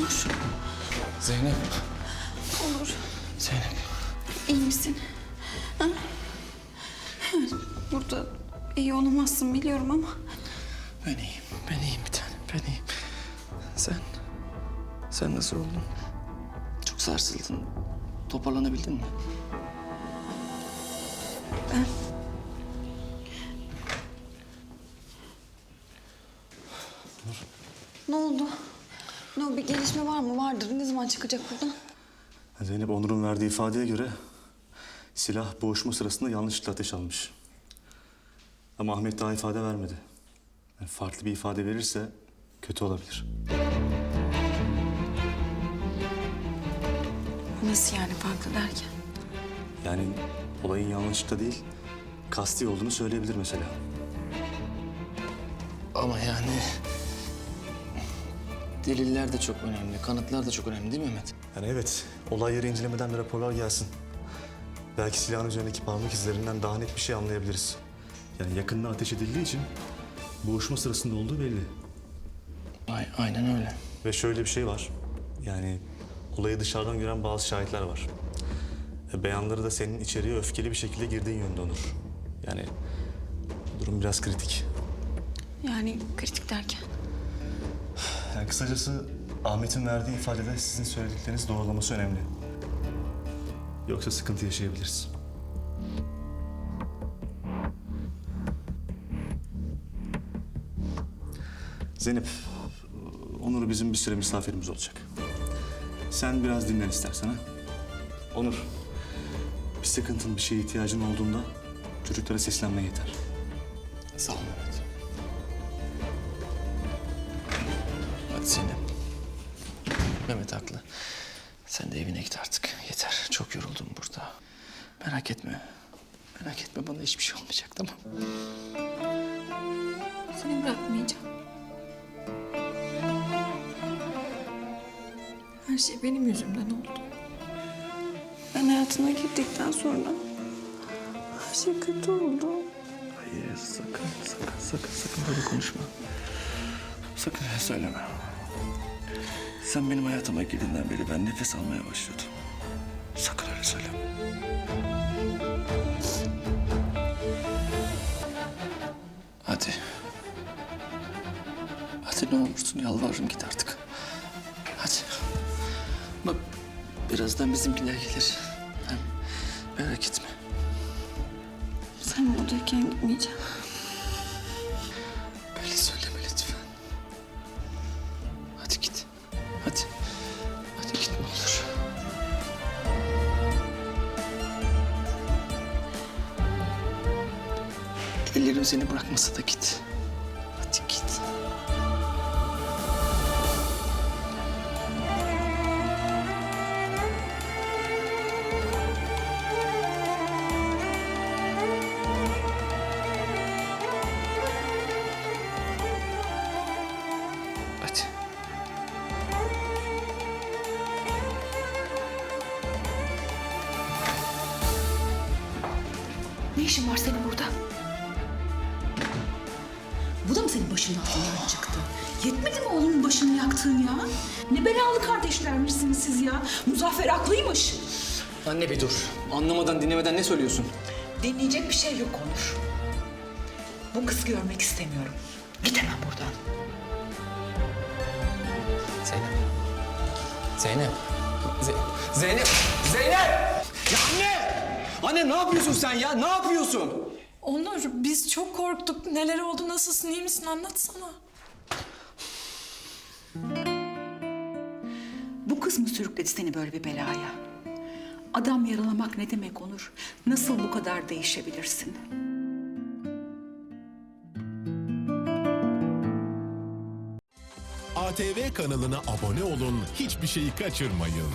Onur. Zeynep. Onur. Zeynep. iyi misin? Ha? Burada iyi olamazsın biliyorum ama Ben iyiyim. Ben iyiyim bir tanem. Ben iyiyim. Sen? Sen nasıl oldun? Çok sarsıldın. Toparlanabildin mi? ben... Ne oldu? Ne o bir gelişme var mı? Vardır. Ne zaman çıkacak buradan? Zeynep Onur'un verdiği ifadeye göre silah boğuşma sırasında yanlışlıkla ateş almış. Ama Ahmet daha ifade vermedi. Yani farklı bir ifade verirse kötü olabilir. Nasıl yani farklı derken? Yani olayın yanlışlıkla değil, kasti olduğunu söyleyebilir mesela. Ama yani... Deliller de çok önemli, kanıtlar da çok önemli değil mi Mehmet? Yani evet, olay yeri incelemeden bir raporlar gelsin. Belki silahın üzerindeki parmak izlerinden daha net bir şey anlayabiliriz. Yani yakında ateş edildiği için boğuşma sırasında olduğu belli. Ay, aynen öyle. Ve şöyle bir şey var. Yani olayı dışarıdan gören bazı şahitler var. E, beyanları da senin içeriye öfkeli bir şekilde girdiğin yönde Onur. Yani durum biraz kritik. Yani kritik derken? Kısacası Ahmet'in verdiği ifadede sizin söyledikleriniz doğrulaması önemli. Yoksa sıkıntı yaşayabiliriz. Zeynep, Onur bizim bir süre misafirimiz olacak. Sen biraz dinlen istersen ha. Onur, bir sıkıntın, bir şeye ihtiyacın olduğunda çocuklara seslenme yeter. Sağ ol Zeynep. Mehmet haklı. Sen de evine git artık. Yeter. Çok yoruldum burada. Merak etme. Merak etme bana hiçbir şey olmayacak tamam Seni bırakmayacağım. Her şey benim yüzümden oldu. Ben hayatına girdikten sonra her şey kötü oldu. Hayır sakın sakın sakın sakın böyle konuşma. Sakın öyle söyleme. Sen benim hayatıma girdiğinden beri ben nefes almaya başladım. Sakın öyle söyleme. Hadi. Hadi ne olursun yalvarırım git artık. Hadi. Bak birazdan bizimkiler gelir. Hem merak etme. Sen buradayken gitmeyeceğim. Ellerim seni bırakmasa da git. Hadi git. Hadi. Ne işin var senin burada? Bu da mı senin başının altından çıktı? Yetmedi mi oğlumun başını yaktığın ya? Ne belalı kardeşlermişsiniz siz ya? Muzaffer haklıymış. Anne bir dur. Anlamadan dinlemeden ne söylüyorsun? Dinleyecek bir şey yok Onur. Bu kızı görmek istemiyorum. Git hemen buradan. Zeynep. Zeynep. Ze- Zeynep. Zeynep! Ya anne! Anne ne yapıyorsun sen ya? Ne yapıyorsun? Onur biz çok korktuk. Neler oldu nasılsın iyi misin anlatsana. Bu kız mı sürükledi seni böyle bir belaya? Adam yaralamak ne demek Onur? Nasıl bu kadar değişebilirsin? ATV kanalına abone olun, hiçbir şeyi kaçırmayın.